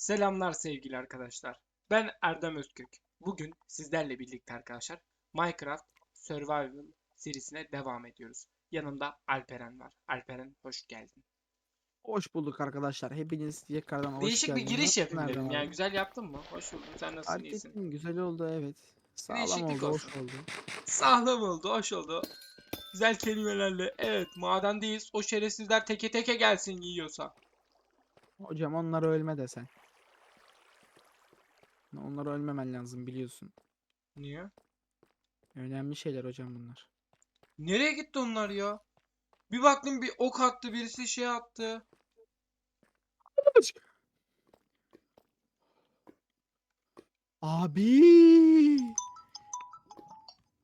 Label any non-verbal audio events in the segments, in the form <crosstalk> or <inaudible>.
Selamlar sevgili arkadaşlar. Ben Erdem Özkök. Bugün sizlerle birlikte arkadaşlar Minecraft Survival serisine devam ediyoruz. Yanımda Alperen var. Alperen hoş geldin. Hoş bulduk arkadaşlar. Hepiniz tekrardan hoş Değişik bir geldiniz. giriş yapayım dedim. Yani güzel yaptın mı? Hoş buldum. Sen nasılsın? Fark iyisin? ettim, güzel oldu evet. Sağlam Değişiklik oldu, hoş olsun. oldu. Sağlam oldu, hoş oldu. Güzel kelimelerle. Evet, madendeyiz. O şerefsizler teke teke gelsin yiyorsa. Hocam onlara ölme desen. Onlara ölmemen lazım biliyorsun. Niye? Önemli şeyler hocam bunlar. Nereye gitti onlar ya? Bir baktım bir ok attı, birisi şey attı. Abi!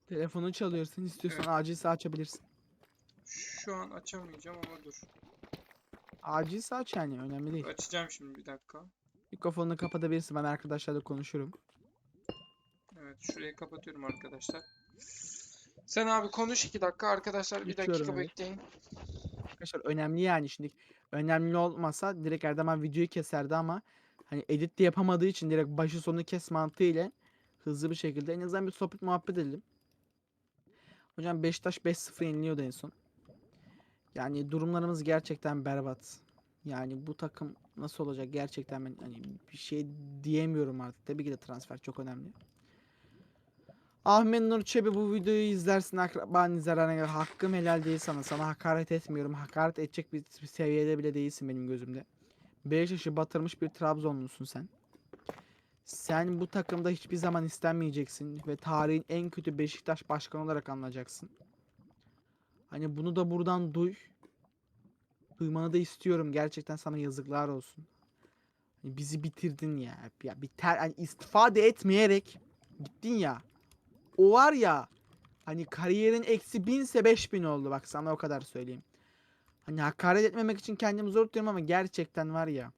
Telefonu çalıyorsun istiyorsan Evet. acilse açabilirsin. Şu an açamayacağım ama dur. Acilse aç yani önemli değil. Açacağım şimdi bir dakika. Mikrofonunu kapatabilirsin ben arkadaşlarla konuşurum. Evet şurayı kapatıyorum arkadaşlar. Sen abi konuş iki dakika arkadaşlar bir dakika Geçiyorum, evet. bekleyin. Arkadaşlar önemli yani şimdi önemli olmasa direkt Erdem abi videoyu keserdi ama hani edit de yapamadığı için direkt başı sonu kes mantığıyla hızlı bir şekilde en azından bir sohbet muhabbet edelim. Hocam Beşiktaş 5-0 yeniliyordu en son. Yani durumlarımız gerçekten berbat. Yani bu takım nasıl olacak gerçekten ben hani bir şey diyemiyorum artık. Tabii ki de transfer çok önemli. Ahmet Nur Çebi bu videoyu izlersin akraban hani hakkım helal değil sana. Sana hakaret etmiyorum. Hakaret edecek bir, bir seviyede bile değilsin benim gözümde. Beşiktaş'ı batırmış bir Trabzonlusun sen. Sen bu takımda hiçbir zaman istenmeyeceksin ve tarihin en kötü Beşiktaş başkanı olarak anılacaksın. Hani bunu da buradan duy. Duymanı da istiyorum. Gerçekten sana yazıklar olsun. Hani bizi bitirdin ya. Ya biter hani istifa da etmeyerek gittin ya. O var ya hani kariyerin eksi binse 5000 oldu bak sana o kadar söyleyeyim. Hani hakaret etmemek için kendimi zor tutuyorum ama gerçekten var ya.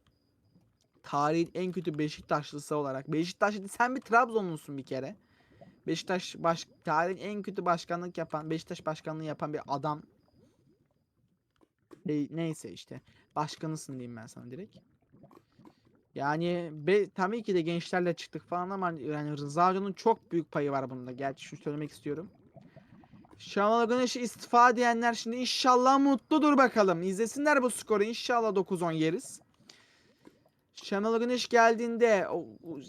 Tarihin en kötü Beşiktaşlısı olarak. Beşiktaşlı sen bir Trabzonlusun bir kere. Beşiktaş baş, tarihin en kötü başkanlık yapan, Beşiktaş başkanlığı yapan bir adam. Be- neyse işte. Başkanısın diyeyim ben sana direkt. Yani be, tabii ki de gençlerle çıktık falan ama yani Rıza Hoca'nın çok büyük payı var bunda. Gerçi şunu söylemek istiyorum. Şenol Güneş'i istifa diyenler şimdi inşallah mutludur bakalım. İzlesinler bu skoru. İnşallah 9-10 yeriz. Şenol Güneş geldiğinde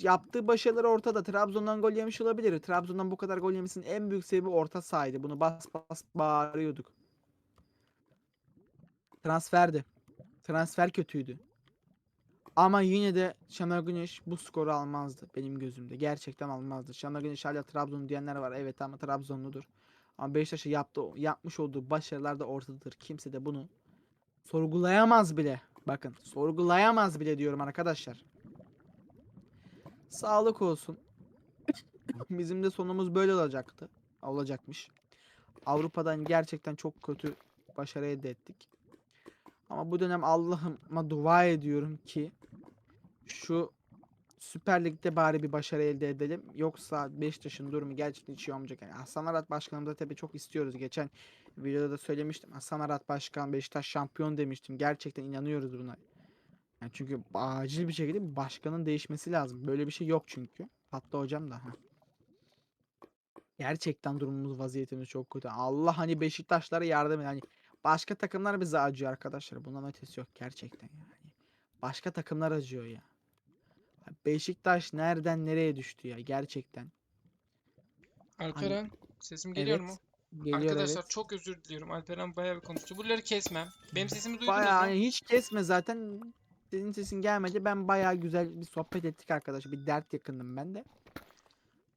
yaptığı başarıları ortada. Trabzon'dan gol yemiş olabilir. Trabzon'dan bu kadar gol yemesinin en büyük sebebi orta sahaydı. Bunu bas bas bağırıyorduk. Transferdi. Transfer kötüydü. Ama yine de Şenol Güneş bu skoru almazdı benim gözümde. Gerçekten almazdı. Şenol Güneş hala Trabzon diyenler var. Evet ama Trabzonludur. Ama Beşiktaş'a yaptı, yapmış olduğu başarılar da ortadadır. Kimse de bunu sorgulayamaz bile. Bakın sorgulayamaz bile diyorum arkadaşlar. Sağlık olsun. <laughs> Bizim de sonumuz böyle olacaktı. Olacakmış. Avrupa'dan gerçekten çok kötü başarı elde ettik. Ama bu dönem Allah'ıma dua ediyorum ki şu Süper Lig'de bari bir başarı elde edelim. Yoksa Beşiktaş'ın durumu gerçekten hiç iyi olmayacak. Yani Hasan Arat Başkanımıza tabii çok istiyoruz. Geçen videoda da söylemiştim. Hasan Arat Başkan Beşiktaş şampiyon demiştim. Gerçekten inanıyoruz buna. Yani çünkü acil bir şekilde başkanın değişmesi lazım. Böyle bir şey yok çünkü. Hatta hocam da. Ha. Gerçekten durumumuz vaziyetimiz çok kötü. Allah hani Beşiktaşlara yardım et. Hani başka takımlar bize acıyor arkadaşlar. Bundan ötesi yok gerçekten yani. Başka takımlar acıyor ya. Beşiktaş nereden nereye düştü ya gerçekten. Alperen sesim geliyor mu? Geliyor Arkadaşlar evet. çok özür diliyorum. Alperen bayağı bir konuştu. Buraları kesmem. Benim sesimi duydunuz Bayağı mu? hani hiç kesme zaten. Senin sesin gelmedi. Ben bayağı güzel bir sohbet ettik arkadaşlar. Bir dert yakındım ben de.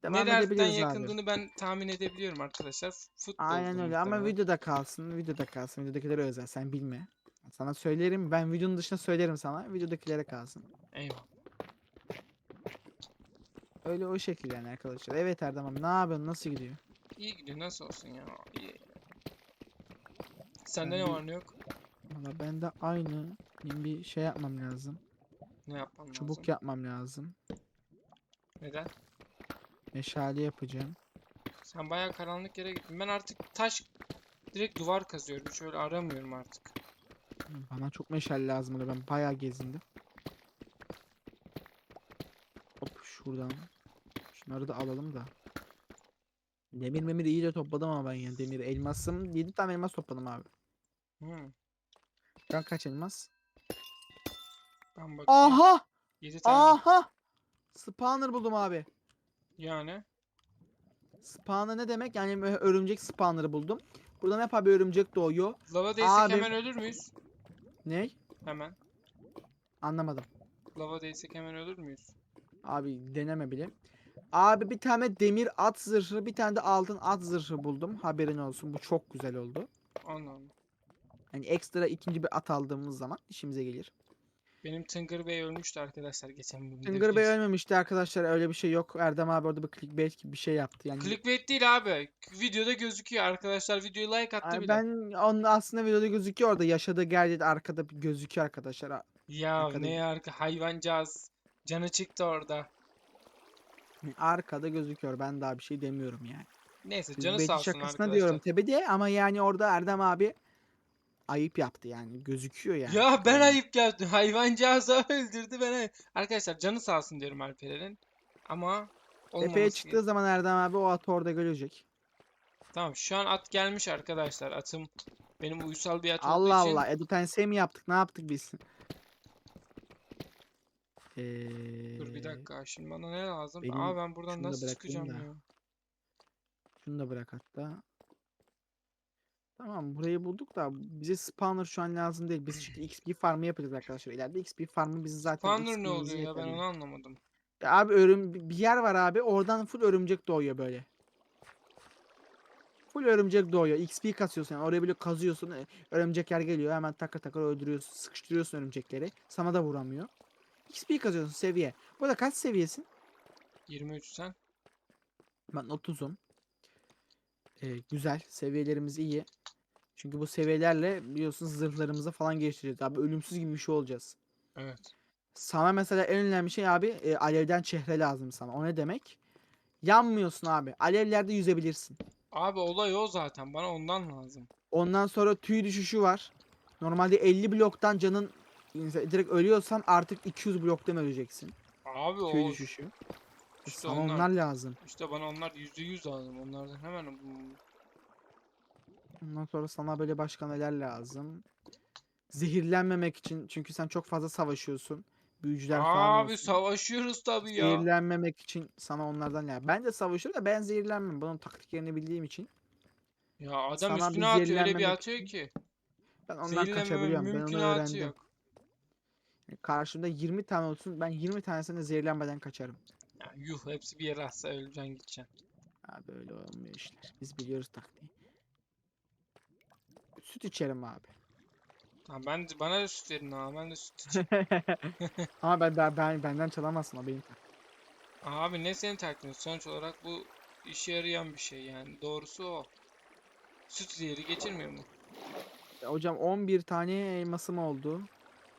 Devam Ne dertten edebiliriz abi. yakındığını ben tahmin edebiliyorum arkadaşlar. Futbol Aynen öyle ama videoda kalsın. Videoda kalsın. Videodakilere özel. Sen bilme. Sana söylerim. Ben videonun dışında söylerim sana. Videodakilere kalsın. Eyvallah. Öyle o şekilde yani arkadaşlar. Evet Erdem abi ne yapıyorsun? Nasıl gidiyor? İyi gidiyor. Nasıl olsun ya? İyi. Sende Ben ne var ne yok? Valla ben de aynı. Benim bir şey yapmam lazım. Ne yapmam lazım? Çubuk yapmam lazım. Neden? Meşale yapacağım. Sen bayağı karanlık yere gittin. Ben artık taş direkt duvar kazıyorum. Şöyle aramıyorum artık. Bana çok meşale lazım. oluyor. Ben bayağı gezindim. Hop şuradan. Şunları da alalım da. Demir memir iyice topladım ama ben ya. Demir elmasım. 7 tane elmas topladım abi. Hmm. Ben kaç elmas? Ben bakayım. Aha! 7 tane. Aha! Spawner buldum abi. Yani. Spawner ne demek? Yani ö- örümcek spawner'ı buldum. Buradan hep abi örümcek doğuyor. Lava değsek Abi- hemen ölür müyüz? Ne? Hemen. Anlamadım. Lava değsek hemen ölür müyüz? Abi deneme bile. Abi bir tane demir at zırhı, bir tane de altın at zırhı buldum. Haberin olsun. Bu çok güzel oldu. Anladım. Yani ekstra ikinci bir at aldığımız zaman işimize gelir. Benim Tıngır Bey ölmüştü arkadaşlar geçen bölümde. Tıngır Bey ölmemişti arkadaşlar. Öyle bir şey yok. Erdem abi orada bir clickbait gibi bir şey yaptı. Yani Clickbait değil abi. Videoda gözüküyor arkadaşlar. Videoyu like attı Ay, bile. ben onun aslında videoda gözüküyor orada. Yaşadığı gerçekten arkada bir gözüküyor arkadaşlar. Ya Arkada- ne arka hayvancağız. Canı çıktı orada. Arkada gözüküyor. Ben daha bir şey demiyorum yani. Neyse canı sağ olsun arkadaşlar. diyorum tabi ama yani orada Erdem abi ayıp yaptı yani. Gözüküyor yani. Ya ben Yani. ayıp yaptım. Hayvancağızı öldürdü ben ayıp. Arkadaşlar canı sağ olsun diyorum Alperen'in. Ama Tepeye çıktığı gerek- zaman Erdem abi o atı orada görecek. Tamam şu an at gelmiş arkadaşlar. Atım benim uysal bir at olduğu Allah için Allah. Edutense mi yaptık? Ne yaptık biz? Ee, Dur bir dakika. Şimdi bana ne lazım? benim Aa ben buradan şunu nasıl çıkacağım da. ya? Şunu da bırak hatta. Tamam burayı bulduk da bize spawner şu an lazım değil. Biz çünkü XP farmı yapacağız arkadaşlar. İleride XP farmı bizi zaten Spawner ne oluyor ya ben onu anlamadım. Ya Abi örüm bir yer var abi. Oradan full örümcek doğuyor böyle. Full örümcek doğuyor. XP kasıyorsun yani. Oraya böyle kazıyorsun. e, Örümcekler geliyor. Hemen takır takır öldürüyorsun. Sıkıştırıyorsun örümcekleri. Sana da vuramıyor. XP kazıyorsun seviye. Burada kaç seviyesin? 23 sen. Ben 30'um. Ee, güzel. Seviyelerimiz iyi. Çünkü bu seviyelerle biliyorsunuz zırhlarımızı falan geliştireceğiz. Abi ölümsüz gibi bir şey olacağız. Evet. Sana mesela en önemli şey abi e, alevden çehre lazım sana. O ne demek? Yanmıyorsun abi. Alevlerde yüzebilirsin. Abi olay o zaten. Bana ondan lazım. Ondan sonra tüy düşüşü var. Normalde 50 bloktan canın direkt ölüyorsan artık 200 bloktan öleceksin. Abi Tüy o düşüşü. İşte Sana onlar. onlar lazım. İşte bana onlar %100 lazım. Onlardan hemen Ondan sonra sana böyle başka neler lazım. Zehirlenmemek için çünkü sen çok fazla savaşıyorsun. Büyücüler falan Abi savaşıyoruz tabii ya. Zehirlenmemek için sana onlardan ya. Ben de savaşıyorum da ben zehirlenmem. Bunun taktiklerini bildiğim için. Ya adam Sana üstüne atıyor öyle bir atıyor ki. Ben ondan kaçabiliyorum. Ben onu öğrendim. yok. Karşımda 20 tane olsun. Ben 20 tanesine zehirlenmeden kaçarım. Ya yuh hepsi bir yere atsa öleceksin gideceksin. Abi öyle olmuyor işler. Biz biliyoruz taktiği. Süt içerim abi. Tamam ben de, bana da süt verin ha. Ben de süt <laughs> içeyim. <laughs> Ama ben, ben, ben benden çalamazsın o benim taktiğim. Abi ne senin taktiğin? Sonuç olarak bu işe yarayan bir şey yani. Doğrusu o. Süt zehri geçirmiyor mu? Ya Hocam 11 tane elmasım oldu.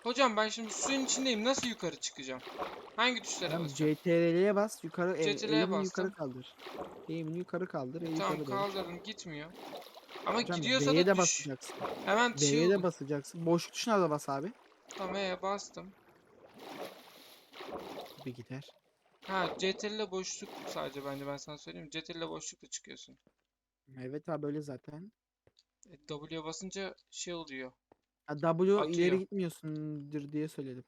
Hocam ben şimdi suyun içindeyim. Nasıl yukarı çıkacağım? Hangi tuşlara Tamam, basacağım? CTRL'ye bas yukarı el, CTRL 'ye elini yukarı kaldır. Elini yukarı kaldır. el Tamam yukarı kaldırdım gitmiyor. Ama Hocam gidiyorsa B'ye da de düş. basacaksın. Hemen B'ye şey de basacaksın. Boşluk tuşuna da bas abi. Tamam ee, bastım. Bir gider. Ha CTRL boşluk sadece bence ben sana söyleyeyim. CTRL boşlukla çıkıyorsun. Evet abi öyle zaten. E, W'ye basınca şey oluyor. Ha, W ileri gitmiyorsundur diye söyledim.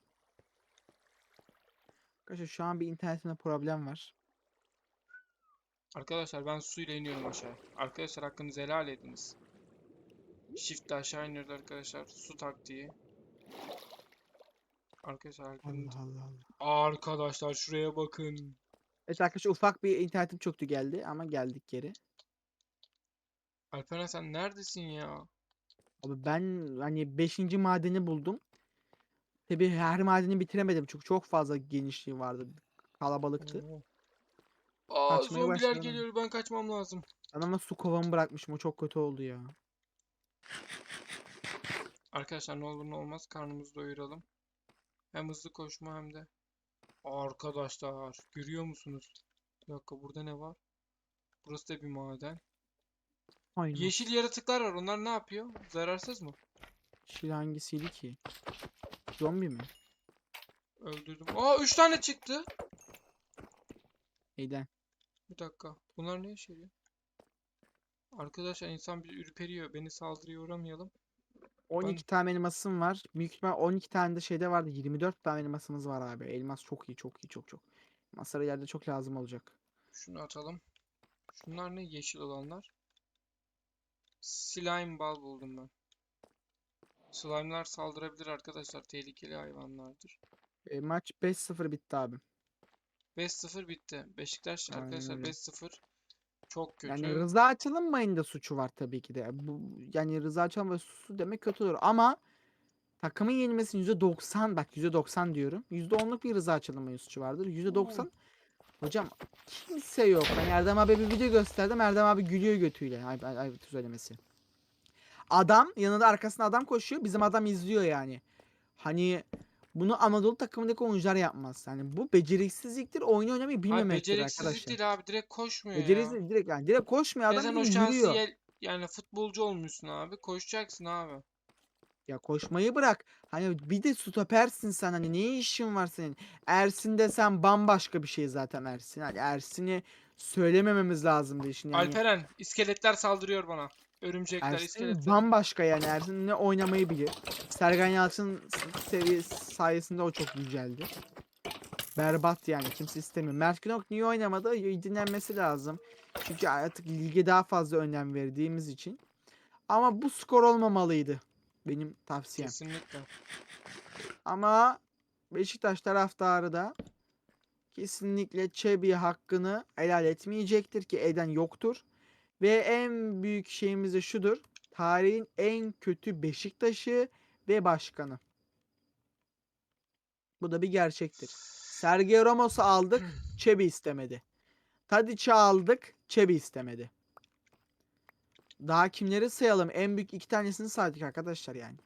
Arkadaşlar şu an bir internetimde problem var. Arkadaşlar ben suyla iniyorum aşağı. Arkadaşlar hakkınızı helal ediniz. Shift'le aşağı iniyoruz arkadaşlar. Su taktiği. Arkadaşlar Allah. Allah Allah. Arkadaşlar şuraya bakın. Evet arkadaşlar ufak bir internetim çöktü geldi ama geldik geri. Alperen sen neredesin ya? Abi ben hani 5. madeni buldum. Tabii her madeni bitiremedim çünkü çok fazla genişliği vardı. Kalabalıktı. Aa Kaçmaya zombiler başladım. geliyor ben kaçmam lazım. Ben ama su kovamı bırakmışım o çok kötü oldu ya. Arkadaşlar ne olur ne olmaz karnımızı doyuralım. Hem hızlı koşma hem de. Arkadaşlar görüyor musunuz? Bir dakika burada ne var? Burası da bir maden. Aynen. Yeşil yaratıklar var. Onlar ne yapıyor? Zararsız mı? Yeşil hangisiydi ki? Zombi mi? Öldürdüm. Aa 3 tane çıktı. Neyden? Bir dakika. Bunlar ne işe yarıyor? Arkadaşlar insan bir ürperiyor. Beni saldırıya uğramayalım. 12 tane elmasım var. Büyük ihtimal 12 tane de şeyde vardı. 24 tane elmasımız var abi. Elmas çok iyi, çok iyi, çok çok. Elmaslara ileride çok lazım olacak. Şunu atalım. Şunlar ne? Yeşil olanlar. Slime bal buldum ben. Slime'lar saldırabilir arkadaşlar. Tehlikeli hayvanlardır. E, maç 5-0 bitti abi. 5-0 bitti. Beşiktaş Aynen arkadaşlar öyle. 5-0. Çok kötü. Yani Rıza Açılınmayın da suçu var tabii ki de. Bu yani Rıza Açılınmayın suçu demek kötü olur ama takımın yenilmesinin %90 bak %90 diyorum. %10'luk bir Rıza Açılınmayın suçu vardır. %90 hocam kimse yok. Ben Erdem abi bir video gösterdim. Erdem abi gülüyor götüyle. Ay, ay, ay söylemesi. Adam yanında arkasında adam koşuyor. Bizim adam izliyor yani. Hani bunu Anadolu takımındaki oyuncular yapmaz. Yani bu beceriksizliktir. Oyunu oynamayı Abi bilmemektir beceriksizlik arkadaşlar. değil abi. Direkt koşmuyor ya. Beceriksiz direkt yani direkt koşmuyor Ya adam sen o şansı yani futbolcu olmuşsun abi. Koşacaksın abi. Ya koşmayı bırak. Hani bir de stopersin sen hani ne işin var senin? Ersin desen bambaşka bir şey zaten Ersin. Hani Ersin'i söylemememiz lazımdı işin yani. Alperen, iskeletler saldırıyor bana. Örümcekler, Ersin iskeletler. bambaşka yani Ersin ne oynamayı bilir. Sergen Yalçın seviyesi sayesinde o çok yüceldi. Berbat yani kimse istemiyor. Mert Günok niye oynamadı? Dinlenmesi lazım. Çünkü artık lige daha fazla önem verdiğimiz için. Ama bu skor olmamalıydı. Benim tavsiyem. Kesinlikle. Ama Beşiktaş taraftarı da kesinlikle Çebi hakkını helal etmeyecektir ki eden yoktur. Ve en büyük şeyimiz de şudur. Tarihin en kötü Beşiktaş'ı ve başkanı. Bu da bir gerçektir. Sergio Ramos'u <clears throat> aldık, Çebi istemedi. Tadic'i aldık, Çebi istemedi. Daha kimleri sayalım? En büyük iki tanesini saydık arkadaşlar yani.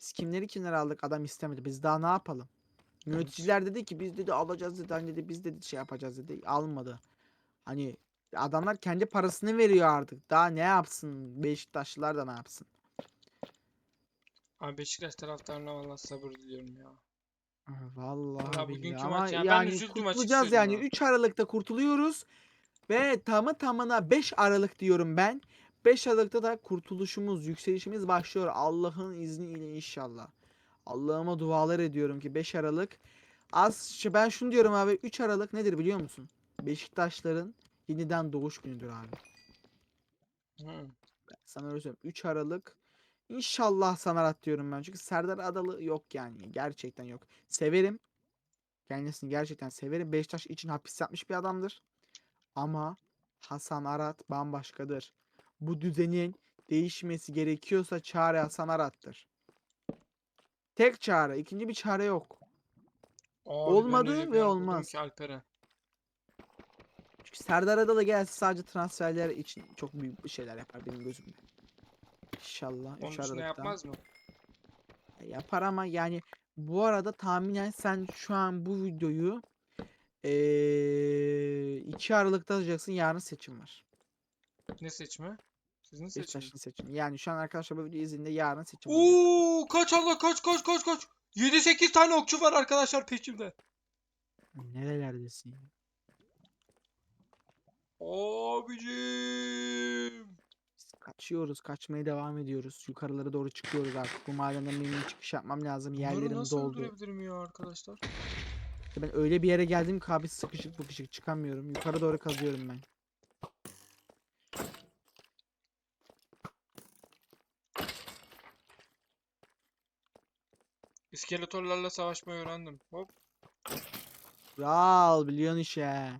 Biz kimleri kimleri aldık adam istemedi. Biz daha ne yapalım? Yöneticiler dedi ki biz dedi alacağız dedi. Hani dedi biz dedi şey yapacağız dedi. Almadı. Hani adamlar kendi parasını veriyor artık. Daha ne yapsın? Beşiktaşlılar da ne yapsın? Abi Beşiktaş taraftarına valla sabır diliyorum ya. Ah, Vallahi Vallahi billahi bugünkü ama maç- ya ben yani üzüldüm kurtulacağız yani ya. 3 Aralık'ta kurtuluyoruz ve tamı tamına 5 Aralık diyorum ben. 5 Aralık'ta da kurtuluşumuz, yükselişimiz başlıyor Allah'ın izniyle inşallah. Allah'ıma dualar ediyorum ki 5 Aralık az şu- ben şunu diyorum abi 3 Aralık nedir biliyor musun? Beşiktaşların yeniden doğuş günüdür abi. Hı. Ben sana öyle söyleyeyim. 3 Aralık İnşallah Samarat diyorum ben. Çünkü Serdar Adalı yok yani. Gerçekten yok. Severim. Kendisini gerçekten severim. Beşiktaş için hapis yapmış bir adamdır. Ama Hasan Arat bambaşkadır. Bu düzenin değişmesi gerekiyorsa çare Hasan Arat'tır. Tek çare. ikinci bir çare yok. Abi Olmadı ve olmaz. Alperen. Çünkü Serdar Adalı gelse sadece transferler için çok büyük bir şeyler yapar benim gözümde. İnşallah. Onun 3 dışında yapmaz mı? Yapar ama yani bu arada tahminen sen şu an bu videoyu eee 2 Aralık'ta atacaksın. Yarın seçim var. Ne seçimi? Sizin seçimi. Beşiktaş'ın seçimi. Yani şu an arkadaşlar bu videoyu izlediğinde yarın seçim. Oo kaç Allah kaç kaç kaç kaç. 7-8 tane okçu var arkadaşlar peşimde. Nerelerdesin? ya? Abicim. Biz kaçıyoruz. Kaçmaya devam ediyoruz. Yukarılara doğru çıkıyoruz artık. Bu madenden benim çıkış yapmam lazım. Bunları Yerlerim nasıl doldu. öldürebilirim ya arkadaşlar? İşte Ben öyle bir yere geldim ki abi sıkışık bıkışık çıkamıyorum. Yukarı doğru kazıyorum ben. İskeletorlarla savaşmayı öğrendim. Hop. Kral biliyorsun işe.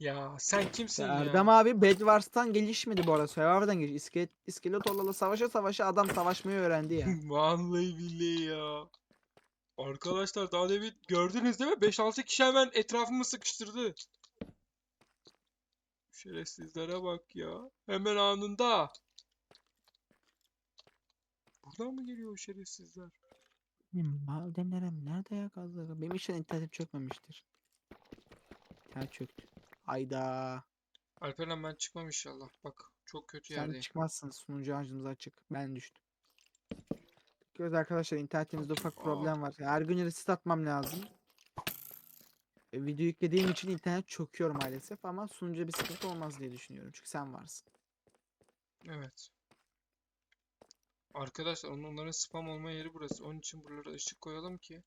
Ya sen kimsin Ya? Erdem abi Bedwars'tan gelişmedi bu arada. Survivor'dan gelişti. İskelet, iskeletorlarla savaşa savaşa adam savaşmayı öğrendi ya. <laughs> Vallahi billahi ya. Arkadaşlar daha demin gördünüz değil mi? 5-6 kişi hemen etrafımı sıkıştırdı. Şerefsizlere bak ya. Hemen anında. Buradan mı geliyor o şerefsizler? Madenlerim nerede ya kazdı? Benim için internet çökmemiştir. İnternet çöktü. Hayda. Alperen ben çıkmam inşallah. Bak çok kötü Sen yerdeyim. çıkmazsın. Sunucu ağacımız açık. Ben düştüm. Göz arkadaşlar internetimizde ufak problem var. Her gün reset atmam lazım. E, Video yüklediğim için internet çöküyor maalesef ama sunucuda bir sıkıntı olmaz diye düşünüyorum. Çünkü sen varsın. Evet. Arkadaşlar onların spam olma yeri burası. Onun için buralara ışık koyalım ki.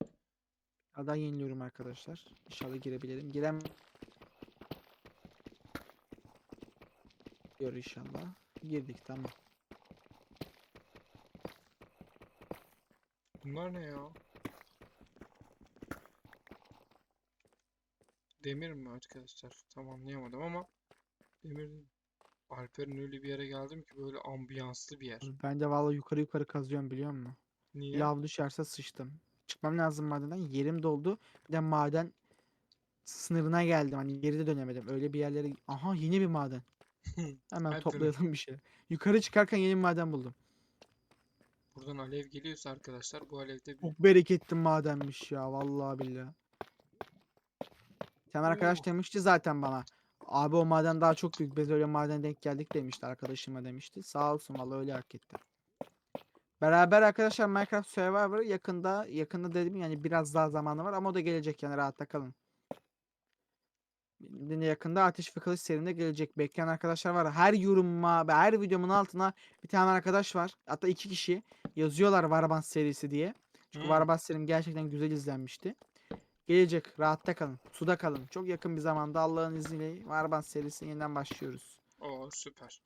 Adan yeniliyorum arkadaşlar. İnşallah girebilirim. Girem Gör inşallah. Girdik tamam. Bunlar ne ya? Demir mi arkadaşlar? Tam anlayamadım ama demir değil. Alper'in öyle bir yere geldim ki böyle ambiyanslı bir yer. Ben de vallahi yukarı yukarı kazıyorum biliyor musun? Niye? Lav düşerse sıçtım. Çıkmam lazım madenden. Yerim doldu. Bir de maden sınırına geldim. Hani geri de dönemedim. Öyle bir yerlere... Aha yeni bir maden. <laughs> Hemen toplayalım bir şey. Yukarı çıkarken yeni bir maden buldum. Buradan alev geliyorsa arkadaşlar bu alevde bir Çok bereketli madenmiş ya. Vallahi billahi. Temel arkadaş demişti zaten bana. Abi o maden daha çok büyük. Biz öyle maden denk geldik demişti arkadaşıma demişti. Sağ olsun vallahi öyle hak etti. Beraber arkadaşlar Minecraft Survivor'ı yakında yakında dedim yani biraz daha zamanı var ama o da gelecek yani rahatta kalın. Yine yakında Ateş ve Kılıç serinde gelecek. Bekleyen arkadaşlar var. Her yorumuma ve her videomun altına bir tane arkadaş var. Hatta iki kişi yazıyorlar Varbans serisi diye. Çünkü Hmm. Varbans serim gerçekten güzel izlenmişti. Gelecek. Rahatta kalın. Suda kalın. Çok yakın bir zamanda Allah'ın izniyle Varbans serisine yeniden başlıyoruz. Oo süper.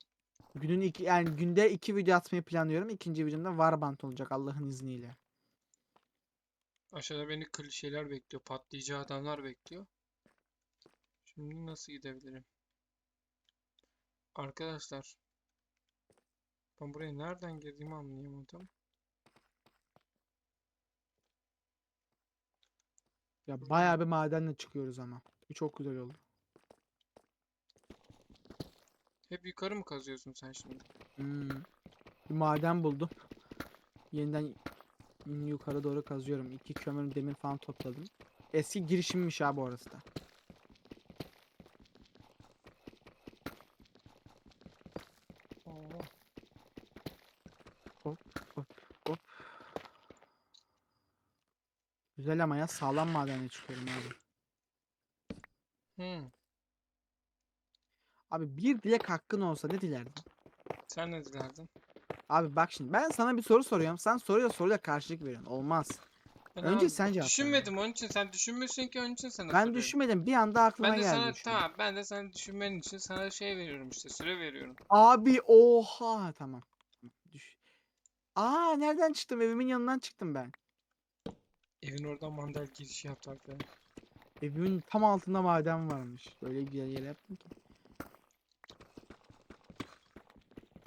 Günün iki, yani günde iki video atmayı planlıyorum. İkinci videomda Warband olacak Allah'ın izniyle. Aşağıda beni klişeler bekliyor. Patlayıcı adamlar bekliyor. Şimdi nasıl gidebilirim? Arkadaşlar. Ben buraya nereden girdiğimi anlayamadım. Ya bayağı bir madenle çıkıyoruz ama. Bu çok güzel oldu. Hep yukarı mı kazıyorsun sen şimdi? Hmm. Bir maden buldum. Yeniden yukarı doğru kazıyorum. İki kömür demir falan topladım. Eski girişimmiş abi orası da. Oo. Hop hop. Ama ya sağlam madenle çıkıyorum abi. Hmm. Abi bir dilek hakkın olsa ne dilerdin? Sen ne dilerdin? Abi bak şimdi ben sana bir soru soruyorum. Sen soruya soruya karşılık veriyorsun. Olmaz. Ben Önce ama sen cevap. Düşünmedim onun için. Sen düşünmüyorsun ki onun için sana Ben soruyorum. düşünmedim. Bir anda aklıma Ben de geldi. sana tamam ben de sana düşünmen için sana şey veriyorum işte süre veriyorum. Abi oha tamam. Düş. Aa nereden çıktım? Evimin yanından çıktım ben. Evin oradan mandal girişi yaptı Alper. Evimin tam altında maden varmış. Böyle güzel yere yaptım ki.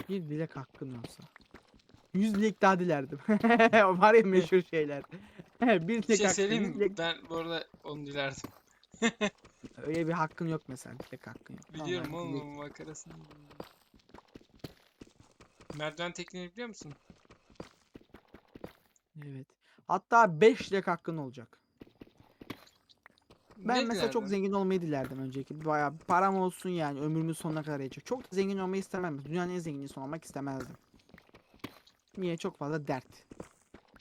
Bir dilek hakkın olsa. Yüz dilek daha dilerdim. <laughs> Var ya meşhur şeyler. <laughs> bir Bir dilek şey hakkın, mi? dilek- Ben bu arada onu dilerdim. <laughs> Öyle bir hakkın yok mesela. Dilek hakkın yok. Biliyorum Normal oğlum dilek- makarasını. Merdiven tekniğini biliyor musun? Evet. Hatta 5 dilek hakkın olacak. Ben Ne mesela çok dilerdin? zengin olmayı dilerdim önceki. Bayağı param olsun yani ömrümün sonuna kadar yetecek. Çok zengin olmayı istemem. Dünyanın en zengin insanı olmak istemezdim. Niye? Çok fazla dert.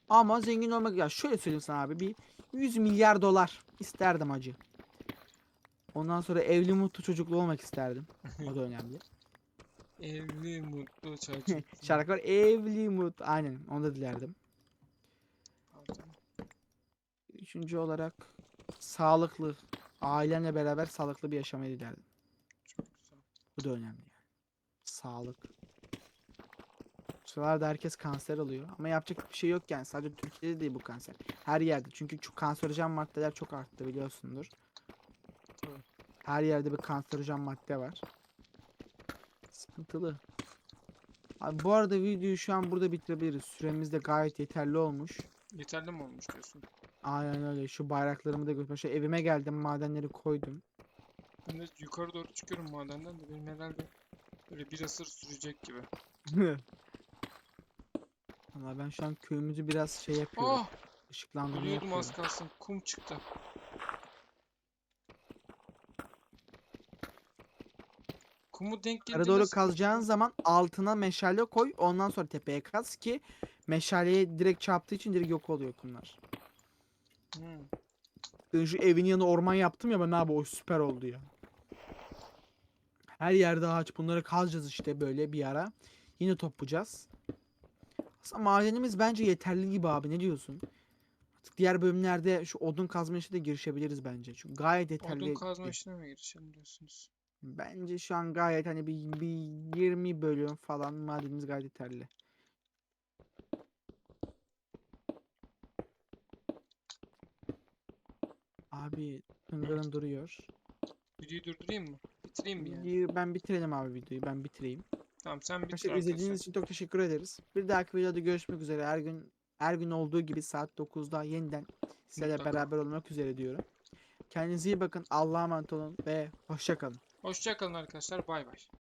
Ama zengin olmak ya şöyle söyleyeyim sana abi bir 100 milyar dolar isterdim acı. Ondan sonra evli mutlu çocuklu olmak isterdim. O da önemli. <laughs> Evli mutlu <laughs> çocuk. Şarkı var evli mutlu. Aynen onu da dilerdim. Üçüncü olarak sağlıklı ailenle beraber sağlıklı bir yaşamayı dilerdim. Çok güzel. Bu da önemli yani. Sağlık. Bu sıralarda herkes kanser oluyor. Ama yapacak bir şey yok yani. Sadece Türkiye'de değil bu kanser. Her yerde. Çünkü çok kanserojen maddeler çok arttı biliyorsundur. Her yerde bir kanserojen madde var. Sıkıntılı. Abi bu arada videoyu şu an burada bitirebiliriz. Süremiz de gayet yeterli olmuş. Yeterli mi olmuş diyorsun? Aynen öyle. Şu bayraklarımı da götürme. Şu evime geldim. Madenleri koydum. Ben de yukarı doğru çıkıyorum madenden de benim herhalde böyle bir asır sürecek gibi. <laughs> Valla ben şu an köyümüzü biraz şey yapıyorum. Oh! Işıklandırma Ölüyordum az yapıyorum. kalsın. Kum çıktı. Kumu denk Yukarı doğru kazacağın zaman altına meşale koy. Ondan sonra tepeye kaz ki meşaleye direkt çarptığı için direkt yok oluyor kumlar. Hmm. baktığın şu evin yanı orman yaptım ya ben abi o süper oldu ya. Her yerde ağaç. Bunları kazacağız işte böyle bir ara. Yine toplayacağız. Aslında madenimiz bence yeterli gibi abi. Ne diyorsun? Artık diğer bölümlerde şu odun kazma işine de girişebiliriz bence. Çünkü gayet yeterli. Odun kazma işine mi girişelim diyorsunuz? Bence şu an gayet hani bir, bir 20 bölüm falan madenimiz gayet yeterli. Abi tıngırın duruyor. Videoyu durdurayım mı? Bitireyim mi yani? Bir- Ben bitirelim abi videoyu. Ben bitireyim. Tamam sen bitir Arkadaşlar izlediğiniz için çok teşekkür ederiz. Bir dahaki videoda görüşmek üzere. Her gün her gün olduğu gibi saat 9'da yeniden sizlerle beraber olmak üzere diyorum. Kendinize iyi bakın. Allah'a emanet olun ve hoşça kalın. Hoşça kalın arkadaşlar. Bay bay.